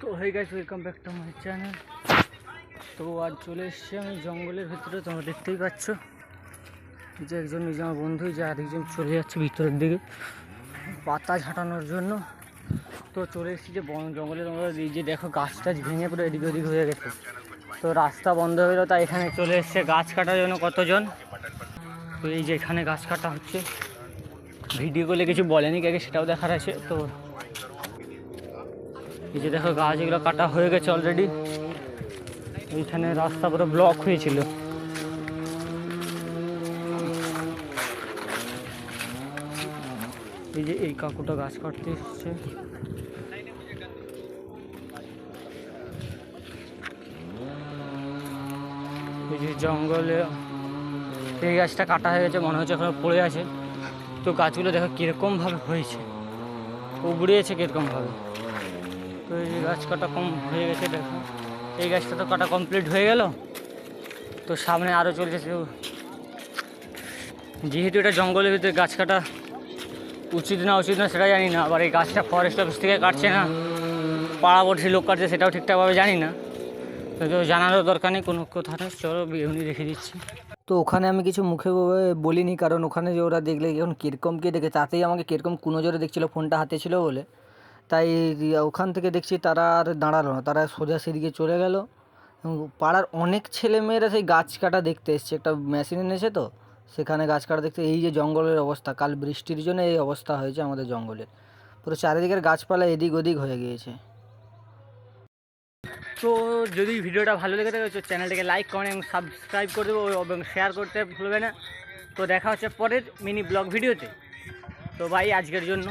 তো হয়ে গেছে welcome back to my channel তো আজ চলে এসেছি আমি জঙ্গলের ভিতরে, তোমরা দেখতেই পাচ্ছ। যে একজন নিজে আমার বন্ধু যে আরেকজন চলে যাচ্ছে ভিতরের দিকে। পাতা ঝাঁটানোর জন্য। তো চলে এসেছি যে বন জঙ্গলে তোমরা এই যে দেখো, গাছ টাছ ভেঙে পুরো এদিক ওদিক হয়ে গেছে। তো রাস্তা বন্ধ হয়ে গেলো তাই এখানে চলে এসছে গাছ কাটার জন্য কতজন। তো এই যে এখানে গাছ কাটা হচ্ছে। ভিডিও করলে কিছু বলেনি কাকে সেটাও দেখার আছে। তো এই যে দেখো গাছ, এগুলো কাটা হয়ে গেছে অলরেডি এইখানে রাস্তা পুরো ব্লক হয়েছিল। এই যে এই কাকুটা গাছ কাটতে এসছে। এই যে জঙ্গলে এই গাছটা কাটা হয়ে গেছে, মনে হচ্ছে এখনও পড়ে আছে। তো গাছগুলো দেখো কীরকমভাবে হয়েছে। উগড়িয়েছে কীরকমভাবে? তো এই গাছ কাটা কম হয়ে গেছে, দেখো। এই গাছটা তো কাটা কমপ্লিট হয়ে গেল। তো সামনে আরও চলছে যেহেতু এটা জঙ্গলের ভিতরে গাছ কাটা উচিত না উচিত না, সেটা জানি না। আবার এই গাছটা ফরেস্ট অফিস থেকে কাটছে না পাড়াপড়শি লোক কাটছে, সেটাও ঠিকঠাকভাবে জানি না। তো জানারও দরকার নেই, কোনো কথা নেই চলো এমনি রেখে দিচ্ছি। তো ওখানে আমি কিছু মুখে বলিনি, কারণ ওখানে যে ওরা দেখলে এখন কিরকমকে দেখে, তাতেই আমাকে কীরকম কুনো জোরে দেখছিল, ফোনটা হাতে ছিল বলে। তাই ওখান থেকে দেখছি তারা আর দাঁড়াল না। তারা সোজা সেদিকে চলে গেল। পাড়ার অনেক ছেলেমেয়েরা সেই গাছ কাটা দেখতে এসছে। একটা মেশিন এনেছে তো, সেখানে গাছ কাটা দেখতে, এই যে জঙ্গলের অবস্থা, কাল বৃষ্টির জন্য এই অবস্থা হয়েছে আমাদের জঙ্গলের পুরো চারিদিকের গাছপালা এদিক ওদিক হয়ে গিয়েছে। তো যদি ভিডিওটা ভালো লেগে থাকে, তো চ্যানেলটাকে লাইক কমেন্ট এবং সাবস্ক্রাইব করে দেবো এবং শেয়ার করতে ভুলবে না। তো দেখা হচ্ছে পরের মিনি ব্লগ ভিডিওতে। তো ভাই আজকের জন্য।